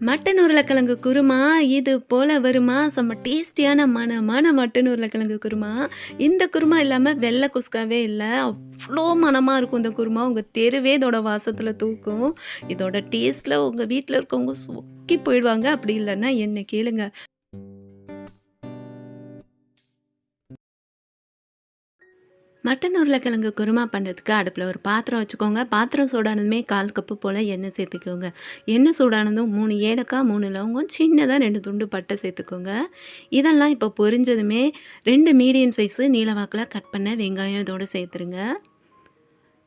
Mutton உருளைக்கிழங்கு குருமா இது போல் வருமா? செம்ம டேஸ்டியான மனமான மட்டன் உருளைக்கிழங்கு குருமா. இந்த குருமா இல்லாமல் வெள்ளை குஸ்காவே இல்லை. அவ்வளோ மணமாக இருக்கும் இந்த குருமா. உங்கள் தெருவே இதோட வாசத்தில் தூக்கும். இதோட டேஸ்ட்டில் உங்கள் வீட்டில் இருக்கவங்க சொக்கி போயிடுவாங்க. அப்படி இல்லைன்னா என்ன கேளுங்க. மட்டன் உருளைக்கிழங்கு குருமா பண்ணுறதுக்கு அடுப்பில் ஒரு பாத்திரம் வச்சுக்கோங்க. பாத்திரம் சூடானதுமே கால் கப்பு போல் எண்ணெய் சேர்த்துக்கோங்க. எண்ணெய் சூடானதும் மூணு ஏலக்காய் மூணு லவங்கம் சின்னதாக ரெண்டு துண்டு பட்டை சேர்த்துக்கோங்க. இதெல்லாம் இப்போ பொரிஞ்சதுமே ரெண்டு மீடியம் சைஸு நீளவாக்கில் கட் பண்ண வெங்காயம் இதோடு சேர்த்துருங்க.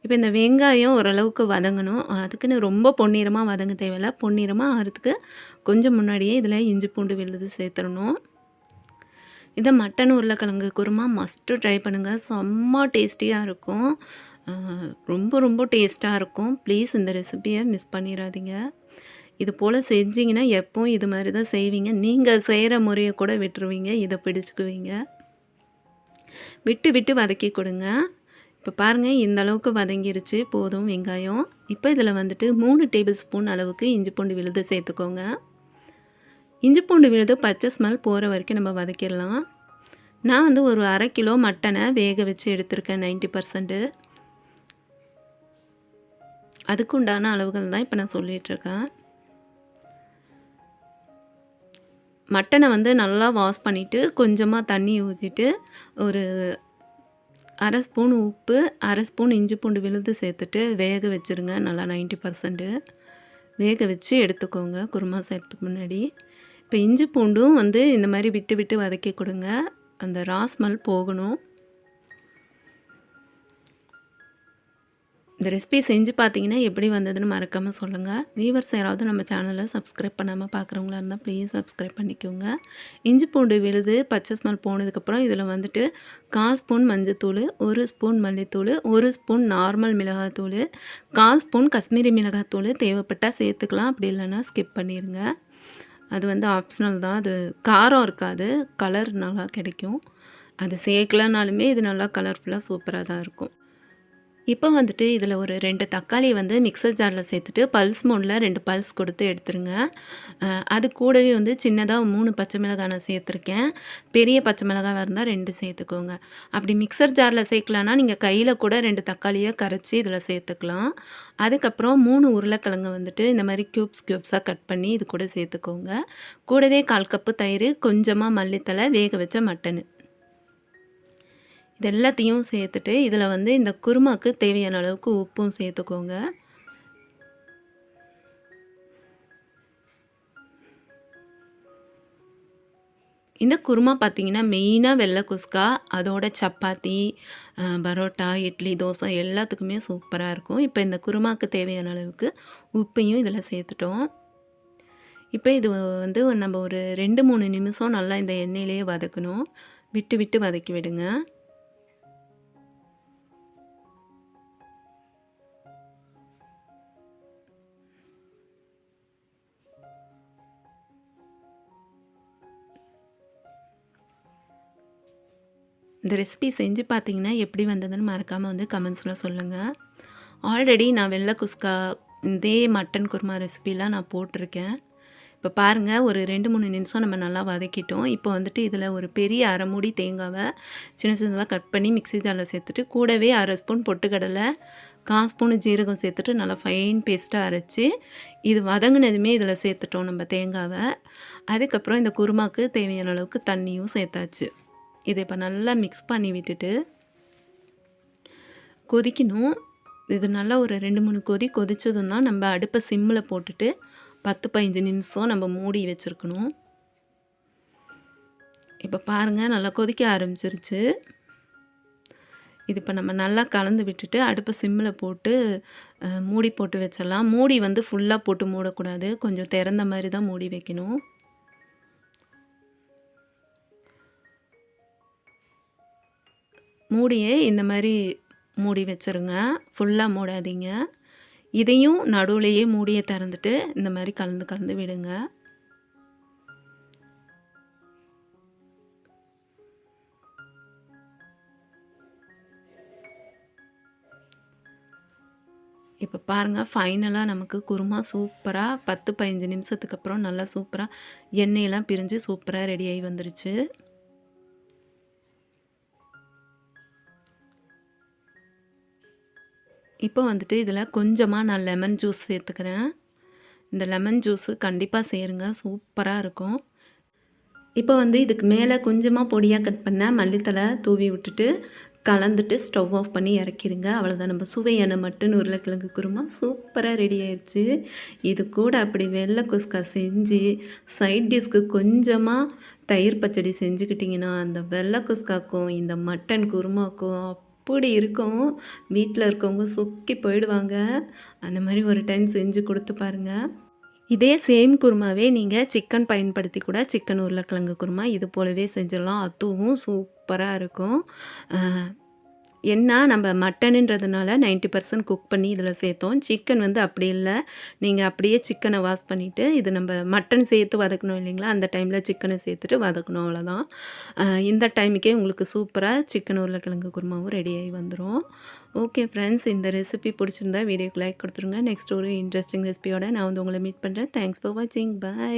இப்போ இந்த வெங்காயம் ஓரளவுக்கு வதங்கணும். அதுக்குன்னு ரொம்ப பொன்னிறமாக வதங்க தேவையில்ல. பொன்னிறமாக ஆகிறதுக்கு கொஞ்சம் முன்னாடியே இதில் இஞ்சி பூண்டு விழுது சேர்த்துடணும். இதை மட்டன் உருளைக்கிழங்கு குருமா மஸ்ட்டு ட்ரை பண்ணுங்கள் செம்ம டேஸ்டியாக இருக்கும். ரொம்ப ரொம்ப டேஸ்ட்டாக இருக்கும். ப்ளீஸ் இந்த ரெசிபியை மிஸ் பண்ணிடாதீங்க இது போல் செஞ்சீங்கன்னா எப்பவும் இது மாதிரி தான் செய்வீங்க. நீங்கள் செய்கிற முறையை கூட விட்டுருவீங்க. இதை பிடிச்சிக்குவீங்க. விட்டு விட்டு வதக்கி கொடுங்க. இப்போ பாருங்கள் இந்த அளவுக்கு வதங்கிருச்சு. போதும் வெங்காயம். இப்போ இதில் வந்துட்டு மூணு டேபிள் ஸ்பூன் அளவுக்கு இஞ்சி பூண்டு விழுது சேர்த்துக்கோங்க. இஞ்சி பூண்டு விழுது பச்சை ஸ்மெல் போகிற வரைக்கும் நம்ம வதக்கிடலாம். நான் வந்து ஒரு அரை கிலோ மட்டனை வேக வச்சு எடுத்திருக்கேன் நைன்ட்டி பர்சன்ட்டு அதுக்கு உண்டான அளவுகள் தான் இப்போ நான் சொல்லிகிட்ருக்கேன் மட்டனை வந்து நல்லா வாஷ் பண்ணிவிட்டு கொஞ்சமாக தண்ணி ஊற்றிட்டு ஒரு அரை ஸ்பூன் உப்பு அரை ஸ்பூன் இஞ்சி பூண்டு விழுது சேர்த்துட்டு வேக வச்சுருங்க. நல்லா நைன்ட்டி பர்சன்ட்டு வேக வச்சு எடுத்துக்கோங்க. குருமா செய்கிறதுக்கு முன்னாடி. இப்போ இஞ்சி பூண்டும் வந்து இந்த மாதிரி விட்டு விட்டு வதக்கி கொடுங்க. அந்த ராஸ்மல் போகணும். இந்த ரெசிபி செஞ்சு பார்த்தீங்கன்னா எப்படி வந்ததுன்னு மறக்காமல் சொல்லுங்கள் வீவர்ஸ் யாராவது நம்ம சேனலை சப்ஸ்கிரைப் பண்ணாமல் பார்க்குறவங்களா இருந்தால் ப்ளீஸ் சப்ஸ்கிரைப் பண்ணிக்கோங்க. இஞ்சி பூண்டு விழுது பச்சை ஸ்மெல் போனதுக்கப்புறம் இதில் வந்துட்டு கால் ஸ்பூன் மஞ்சத்தூள் ஒரு ஸ்பூன் மல்லித்தூள் ஒரு ஸ்பூன் நார்மல் மிளகாத்தூள் கால் ஸ்பூன் காஷ்மீரி மிளகாத்தூள் தேவைப்பட்டால் சேர்த்துக்கலாம். அப்படி இல்லைன்னா ஸ்கிப் பண்ணிடுங்க அது வந்து ஆப்ஷனல் தான். அது காரம் இருக்காது. கலர் நல்லா கிடைக்கும். அது சேர்க்கலனாலுமே இது நல்லா கலர்ஃபுல்லாக சூப்பராக தான் இருக்கும். இப்போ வந்துட்டு இதில் ஒரு ரெண்டு தக்காளி வந்து மிக்சர் ஜாரில் சேர்த்துட்டு பல்ஸ் மோனில் ரெண்டு பல்ஸ் கொடுத்து எடுத்துருங்க. அது கூடவே வந்து சின்னதாக மூணு பச்சை மிளகாய் நான் சேர்த்துருக்கேன். பெரிய பச்சை மிளகாய் இருந்தால் ரெண்டு சேர்த்துக்கோங்க. அப்படி மிக்சர் ஜாரில் சேர்க்கலான்னா நீங்கள் கையில் கூட ரெண்டு தக்காளியை கரைச்சி இதில் சேர்த்துக்கலாம். அதுக்கப்புறம் மூணு உருளைக்கிழங்கு வந்துட்டு இந்த மாதிரி க்யூப்ஸ் க்யூப்ஸாக கட் பண்ணி இது கூட சேர்த்துக்கோங்க. கூடவே கால் கப்பு தயிர் கொஞ்சமாக மல்லித்தலை வேக வச்ச மட்டனு. இது எல்லாத்தையும் சேர்த்துட்டு இதில் வந்து இந்த குருமாக்கு தேவையான அளவுக்கு உப்பும் சேர்த்துக்கோங்க. இந்த குருமா பார்த்தீங்கன்னா மெயினாக வெள்ளை குஸ்கா அதோட சப்பாத்தி பரோட்டா இட்லி தோசை எல்லாத்துக்குமே சூப்பராக இருக்கும். இப்போ இந்த குருமாக்கு தேவையான அளவுக்கு உப்பையும் இதில் சேர்த்துட்டோம். இப்போ இது வந்து நம்ம ஒரு ரெண்டு மூணு நிமிஷம் நல்லா இந்த எண்ணெயிலேயே வதக்கணும். விட்டு விட்டு வதக்கி விடுங்க. இந்த ரெசிபி செஞ்சு பார்த்தீங்கன்னா எப்படி வந்ததுன்னு மறக்காமல் வந்து கமெண்ட்ஸில் சொல்லுங்கள் ஆல்ரெடி நான் வெள்ளை குஸ்கா இதே மட்டன் குருமா ரெசிபிலாம் நான் போட்டிருக்கேன். இப்போ பாருங்கள் ஒரு ரெண்டு மூணு நிமிஷம் நம்ம நல்லா வதக்கிட்டோம். இப்போ வந்துட்டு இதில் ஒரு பெரிய அரைமுடி தேங்காவை சின்ன சின்னதாக கட் பண்ணி மிக்ஸி ஜாரில் சேர்த்துட்டு கூடவே அரை ஸ்பூன் பொட்டுக்கடலை கால் ஸ்பூன் ஜீரகம் சேர்த்துட்டு நல்லா ஃபைன் பேஸ்ட்டாக அரைச்சி இது வதங்கினதுமே இதில் சேர்த்துட்டோம் நம்ம தேங்காவை. அதுக்கப்புறம் இந்த குருமாக்கு தேவையான அளவுக்கு தண்ணியும் சேர்த்தாச்சு. இதை இப்போ நல்லா மிக்ஸ் பண்ணி விட்டுட்டு கொதிக்கணும். இது நல்லா ஒரு ரெண்டு மூணு கொதி கொதிச்சதும் தான் நம்ம அடுப்பை சிம்மில் போட்டுட்டு பத்து பதினஞ்சு நிமிஷம் நம்ம மூடி வச்சுருக்கணும். இப்போ பாருங்கள் நல்லா கொதிக்க ஆரம்பிச்சிருச்சு. இது இப்போ நம்ம நல்லா கலந்து விட்டுட்டு அடுப்பை சிம்மில் போட்டு மூடி போட்டு வச்சிடலாம். மூடி வந்து ஃபுல்லாக போட்டு மூடக்கூடாது. கொஞ்சம் திறந்த மாதிரி தான் மூடி வைக்கணும். மூடியை இந்த மாதிரி மூடி வச்சுருங்க. ஃபுல்லாக மூடாதீங்க. இதையும் நடுவுலையே மூடியை திறந்துட்டு இந்த மாதிரி கலந்து கலந்து விடுங்க. இப்போ பாருங்கள் ஃபைனலாக நமக்கு குருமா சூப்பராக பத்து பதினஞ்சு நிமிஷத்துக்கு அப்புறம் நல்லா சூப்பராக எண்ணெயெல்லாம் பிரிஞ்சு சூப்பராக ரெடியாகி வந்துருச்சு. இப்போ வந்துட்டு இதில் கொஞ்சமாக நான் லெமன் ஜூஸ் சேர்த்துக்கிறேன். இந்த லெமன் ஜூஸு கண்டிப்பாக சேருங்க சூப்பராக இருக்கும். இப்போ வந்து இதுக்கு மேலே கொஞ்சமாக பொடியாக கட் பண்ண மல்லித்தலை தூவி விட்டுட்டு கலந்துட்டு ஸ்டவ் ஆஃப் பண்ணி இறக்கிருங்க. அவ்வளோதான் நம்ம சுவையான மட்டன் உருளைக்கிழங்கு குருமா சூப்பராக ரெடி ஆயிடுச்சு இது கூட அப்படி வெள்ளை குஸ்கா செஞ்சு சைட் டிஷ்க்கு கொஞ்சமாக தயிர் பச்சடி செஞ்சுக்கிட்டிங்கன்னா அந்த வெள்ளை குஸ்காக்கும் இந்த மட்டன் குருமாக்கும் அப்படி இருக்கும்? வீட்டில் இருக்கவங்க சொக்கி போயிடுவாங்க. அந்த மாதிரி ஒரு டைம் செஞ்சு கொடுத்து பாருங்கள் இதே சேம் குருமாவே நீங்கள் சிக்கன் பயன்படுத்தி கூட சிக்கன் உருளைக்கிழங்கு குருமா இது போலவே செஞ்சிடலாம். அதுவும் சூப்பராக இருக்கும். என்ன நம்ம மட்டனுன்றதுனால 90% பர்சன்ட் குக் பண்ணி இதில் சேர்த்தோம். சிக்கன் வந்து அப்படி இல்லை. நீங்கள் அப்படியே சிக்கனை வாஷ் பண்ணிவிட்டு இது நம்ம மட்டன் சேர்த்து வதக்கணும் இல்லைங்களா? அந்த டைமில் சிக்கனை சேர்த்துட்டு வதக்கணும் அவ்வளோதான் இந்த டைமுக்கே உங்களுக்கு சூப்பராக சிக்கன் உருளைக்கிழங்கு குருமாவும் ரெடியாகி வந்துடும் ஓகே ஃப்ரெண்ட்ஸ் இந்த ரெசிபி பிடிச்சிருந்தா வீடியோக்கு லைக் கொடுத்துருங்க. நெக்ஸ்ட் ஒரு இன்ட்ரெஸ்டிங் ரெசிபியோட நான் வந்து உங்களை மீட் பண்ணுறேன் தேங்க்ஸ் ஃபார் வாட்சிங் பை